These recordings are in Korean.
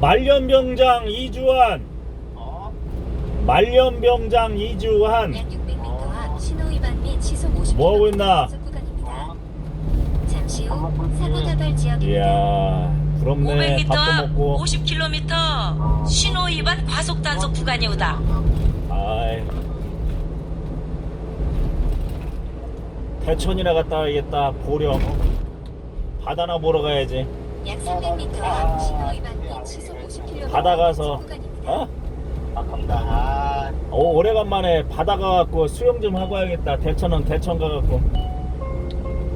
말년병장 이주환 어? 말년병장 이주환 약 600m 앞 신호 위반 및 시속 50km 뭐 하고 있나? 구간입니다. 잠시 후 사고 다발 지역입니다. 이야 부럽네 500m 밥도 앞 먹고 50km 신호 위반 과속 단속 구간이 오다. 아이 대천이나 갔다 와야겠다 보령 바다나 보러 가야지 약 300m 앞 신호 위반 및 시속 50km 바다 가서. 어? 아깝다. 아, 오, 오래간만에 바다 가갖고 수영 좀 하고 와야겠다 대천은 대천 가갖고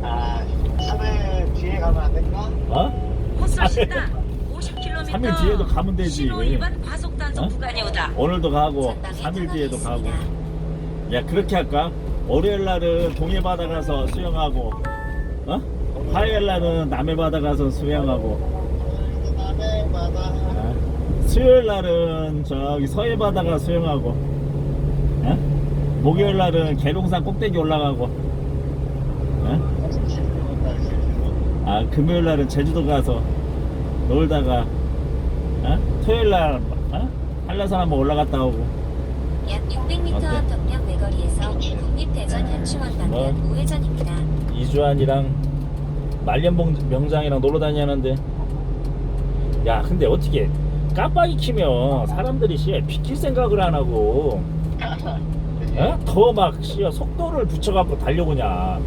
아, 3일 뒤에 가면 안 될까? 어? 헛소시다. 50km 삼일 뒤에도 가면 되지. 신호 위반 과속 단속 어? 구간이 오다. 오늘도 가고 전방에 3일 뒤에도 가고 야 그렇게 할까? 월요일 날은 동해 바다 가서 수영하고 어? 화요일 날은 남해 바다 가서 수영하고 남해 바다. 어? 수요일 날은 저기 서해 바다 가 수영하고 어? 목요일 날은 계룡산 꼭대기 올라가고 어? 아 금요일 날은 제주도 가서 놀다가 어? 토요일 날 어? 한라산 한번 올라갔다 오고 약 600m 어때? 앞 덕량 내거리에서 국립대전 현충원 방면 뭐? 우회전입니다. 이주환이랑 말년병장이랑 놀러 다니는데 야 근데 어떻게 깜빡이 키면 사람들이 씨 비킬 생각을 안 하고 어? 더막 속도를 붙여갖고 달려오냐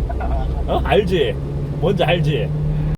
어? 알지? 뭔지 알지?